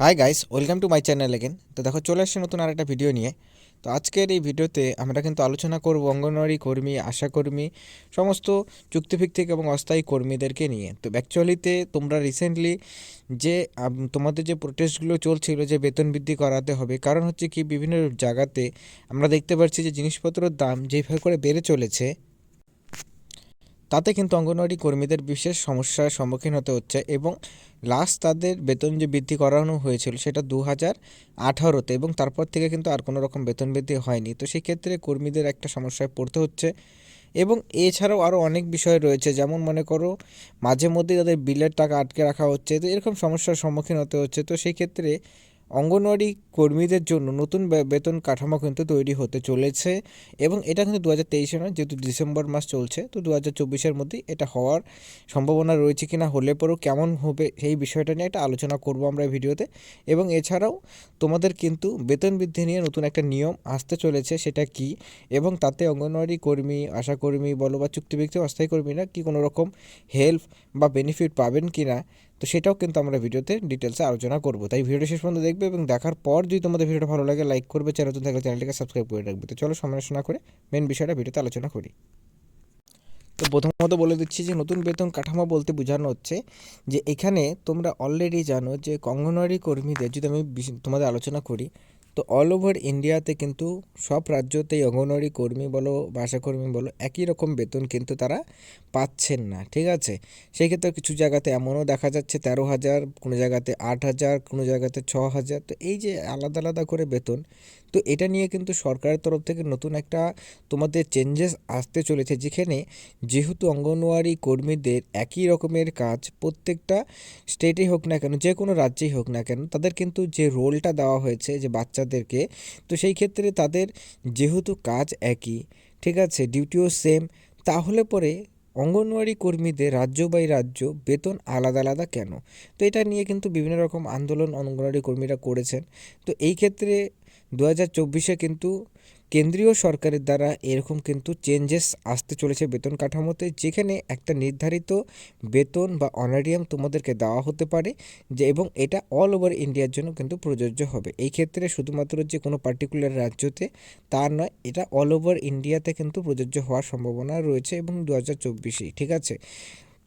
Hi guys welcome to my channel again তো দেখো, চলে আসছে নতুন আর একটা ভিডিও নিয়ে। তো আজকের এই ভিডিওতে আমরা কিন্তু আলোচনা করব অঙ্গনওয়াড়ি কর্মী আশাকর্মী সমস্ত চুক্তিভিত্তিক এবং অস্থায়ী কর্মীদেরকে নিয়ে। তো অ্যাকচুয়ালিতে তোমরা রিসেন্টলি যে তোমাদের যে প্রোটেস্টগুলো চলছিল, যে বেতন বৃদ্ধি করাতে হবে, কারণ হচ্ছে কি বিভিন্ন জায়গাতে আমরা দেখতে পাচ্ছি যে জিনিসপত্রের দাম যেভাবে করে বেড়ে চলেছে তাতে কিন্তু অঙ্গনওয়াড়ি কর্মীদের বিশেষ সমস্যার সম্মুখীন হতে হচ্ছে এবং লাস্ট তাদের বেতন যে বৃদ্ধি করানো হয়েছিল সেটা দু হাজার আঠারোতে এবং তারপর থেকে কিন্তু আর কোনো রকম বেতন বৃদ্ধি হয়নি। তো সেক্ষেত্রে কর্মীদের একটা সমস্যায় পড়তে হচ্ছে এবং এছাড়াও আরও অনেক বিষয় রয়েছে। যেমন মনে করো মাঝে মধ্যে তাদের বিলের টাকা আটকে রাখা হচ্ছে। তো এরকম সমস্যার সম্মুখীন হতে হচ্ছে। তো সেই ক্ষেত্রে অঙ্গনওয়াড়ি কর্মীদের জন্য নতুন বেতন কাঠামো কিন্তু তৈরি হতে চলেছে এবং এটা কিন্তু দু হাজার তেইশে নয়, যেহেতু ডিসেম্বর মাস চলছে, তো দু হাজার চব্বিশের মধ্যেই এটা হওয়ার সম্ভাবনা রয়েছে কিনা, হলে পরেও কেমন হবে সেই বিষয়টা নিয়ে একটা আলোচনা করব আমরা ভিডিওতে। এবং এছাড়াও তোমাদের কিন্তু বেতন বৃদ্ধি নিয়ে নতুন একটা নিয়ম আসতে চলেছে, সেটা কি? এবং তাতে অঙ্গনওয়াড়ি কর্মী আশাকর্মী বলো বা চুক্তিভিত্তিক অস্থায়ী কর্মীরা কি কোনো রকম হেল্প বা বেনিফিট পাবেন কি না তো সেটাও কিন্তু আমরা ভিডিওতে ডিটেলসে আলোচনা করব। তাই ভিডিওটি শেষ পর্যন্ত দেখবে এবং দেখার পর যদি তোমাদের ভিডিওটা ভালো লাগে লাইক করবে চ্যানেল নতুন থাকলে চ্যানেলটিকে সাবস্ক্রাইব করে রাখবে। তো চলো সমালোচনা করে মেন বিষয়টা ভিডিওতে আলোচনা করি। তো প্রথমত বলে দিচ্ছি যে নতুন বেতন কাঠামো বলতে বোঝানো হচ্ছে যে এখানে তোমরা অলরেডি জানো যে অঙ্গনওয়াড়ি কর্মীদের, যদি আমি তোমাদের আলোচনা করি তো অল ওভার ইন্ডিয়াতে কিন্তু সব রাজ্যতেই অঙ্গনওয়াড়ি কর্মী বলো বা আশাকর্মী বলো, একই রকম বেতন কিন্তু তারা পাচ্ছেন না, ঠিক আছে? সেই ক্ষেত্রে কিছু জায়গাতে এমনও দেখা যাচ্ছে তেরো হাজার, কোনো জায়গাতে আট হাজার, কোনো জায়গাতে ছ হাজার, তো এই যে আলাদা আলাদা করে বেতন, তো এটা নিয়ে কিন্তু সরকারের তরফ থেকে নতুন একটা তোমাদের চেঞ্জেস আসতে চলেছে, যেখানে যেহেতু অঙ্গনওয়াড়ি কর্মীদের একই রকমের কাজ প্রত্যেকটা স্টেটেই হোক না কেন, যে কোনো রাজ্যেই হোক না কেন, তাদের কিন্তু যে রোলটা দেওয়া হয়েছে, যে বাচ্চাদেরকে তো সেই ক্ষেত্রে তাদের যেহেতু কাজ একই, ঠিক আছে, ডিউটিও সেম, তাহলে পরে অঙ্গনওয়াড়ি কর্মীদের রাজ্য বাই রাজ্য বেতন আলাদা আলাদা কেন? তো এটা নিয়ে কিন্তু বিভিন্ন রকম আন্দোলন অঙ্গনওয়াড়ি কর্মীরা করেছেন। তো এই ক্ষেত্রে দু হাজার চব্বিশে কিন্তু কেন্দ্রীয় সরকারের দ্বারা এরকম কিন্তু চেঞ্জেস আসতে চলেছে বেতন কাঠামোতে, যেখানে একটা নির্ধারিত বেতন বা অনারিয়াম তোমাদেরকে দেওয়া হতে পারে, যে এবং এটা অল ওভার ইন্ডিয়ার জন্য কিন্তু প্রযোজ্য হবে। এই ক্ষেত্রে শুধুমাত্র যে কোনো পার্টিকুলার রাজ্যতে তা নয়, এটা অল ওভার ইন্ডিয়াতে কিন্তু প্রযোজ্য হওয়ার সম্ভাবনা রয়েছে এবং দু হাজার ঠিক আছে?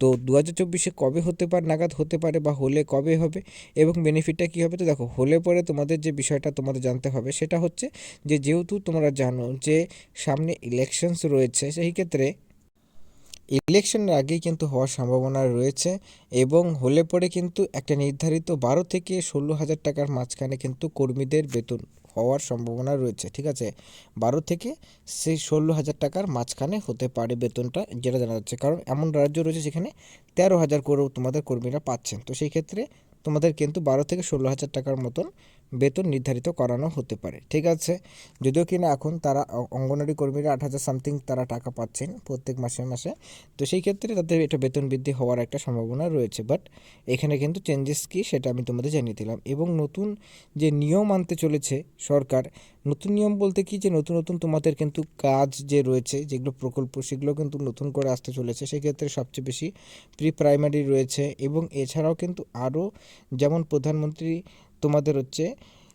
তো দু হাজার চব্বিশে কবে হতে পারে, নাগাদ হতে পারে বা হলে কবে হবে এবং বেনিফিটটা কী হবে? তো দেখো, হলে পরে তোমাদের যে বিষয়টা তোমাদের জানতে হবে সেটা হচ্ছে যে যেহেতু তোমরা জানো যে সামনে ইলেকশনস রয়েছে, সেই ক্ষেত্রে ইলেকশনের আগেই কিন্তু হওয়ার সম্ভাবনা রয়েছে এবং হলে পরে কিন্তু একটা নির্ধারিত বারো থেকে ষোলো হাজার টাকার মাঝখানে কিন্তু কর্মীদের বেতন। হওয়ার সম্ভাবনা রয়েছে, ঠিক আছে? বারো থেকে সেই ষোলো হাজার টাকার মাঝখানে হতে পারে বেতনটা, যেটা জানা যাচ্ছে। কারণ এমন রাজ্য রয়েছে যেখানে তেরো হাজার করেও তোমাদের কর্মীরা পাচ্ছেন। তো সেই ক্ষেত্রে তোমাদের কিন্তু বারো থেকে ষোলো হাজার টাকার মতন বেতন নির্ধারিত করানো হতে পারে, ঠিক আছে? যদিও কিনা এখন তারা অঙ্গনওয়াড়ি কর্মীরা আট হাজার সামথিং তারা টাকা পাচ্ছেন প্রত্যেক মাসে মাসে, তো সেই ক্ষেত্রে তাদের এটা বেতন বৃদ্ধি হওয়ার একটা সম্ভাবনা রয়েছে। বাট এখানে কিন্তু চেঞ্জেস কী সেটা আমি তোমাদের জানিয়ে দিলাম। এবং নতুন যে নিয়ম আনতে চলেছে সরকার নতুন নিয়ম বলতে কি যে নতুন নতুন তোমাদের কিন্তু কাজ যে রয়েছে, যেগুলো প্রকল্প, সেগুলো কিন্তু নতুন করে আসতে চলেছে। সেক্ষেত্রে সবচেয়ে বেশি প্রি প্রাইমারি রয়েছে এবং এছাড়াও কিন্তু আরও যেমন প্রধানমন্ত্রী তোমাদের হচ্ছে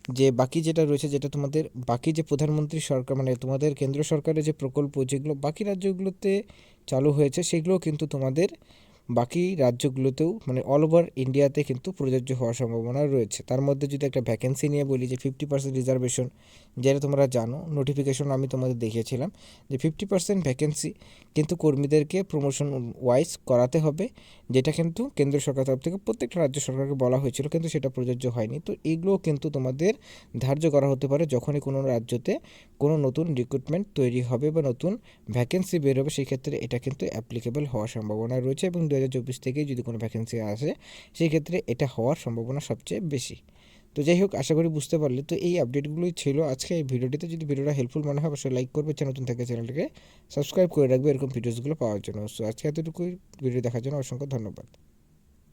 যে বাকি যেটা রয়েছে, যেটা তোমাদের বাকি যে প্রধানমন্ত্রী সরকার মানে তোমাদের কেন্দ্র সরকারের যে প্রকল্প, যেগুলো বাকি রাজ্যগুলোতে চালু হয়েছে, সেগুলোও কিন্তু তোমাদের বাকি রাজ্যগুলোতেও মানে অল ওভার ইন্ডিয়াতে কিন্তু প্রযোজ্য হওয়ার সম্ভাবনা রয়েছে। তার মধ্যে যদি একটা ভ্যাকেন্সি নিয়ে বলি যে ফিফটি পার্সেন্ট রিজার্ভেশন যেটা তোমরা জানো নোটিফিকেশন আমি তোমাদের দেখিয়েছিলাম যে ফিফটি পার্সেন্ট ভ্যাকেন্সি কিন্তু কর্মীদেরকে প্রমোশন ওয়াইজ করাতে হবে, যেটা কিন্তু কেন্দ্র সরকার তরফ থেকে প্রত্যেকটা রাজ্য সরকারকে বলা হয়েছিল, কিন্তু সেটা প্রযোজ্য হয়নি। তো এগুলোও কিন্তু তোমাদের ধার্য করা হতে পারে যখনই কোনো রাজ্যতে কোনো নতুন রিক্রুটমেন্ট তৈরি হবে বা নতুন ভ্যাকেন্সি বের হবে সেই ক্ষেত্রে এটা কিন্তু অ্যাপ্লিকেবল হওয়ার সম্ভাবনা রয়েছে এবং দু হাজার চব্বিশ থেকে যদি কোনো ভ্যাকেন্সি আসে সেই ক্ষেত্রে এটা হওয়ার সম্ভাবনা সবচেয়ে বেশি। তো যাই হোক, আশা করি বুঝতে পারলে। তো এই আপডেটগুলোই ছিল আজকে। এই ভিডিওটিতে যদি ভিডিওটা হেল্পফুল মনে হয়, অবশ্যই লাইক করবে। নতুন থাকে, চ্যানেলটিকে সাবস্ক্রাইব করে রাখবে এরকম ভিডিওসগুলো পাওয়ার জন্য। সো আজকে এতটুকুই। ভিডিও দেখার জন্য অসংখ্য ধন্যবাদ।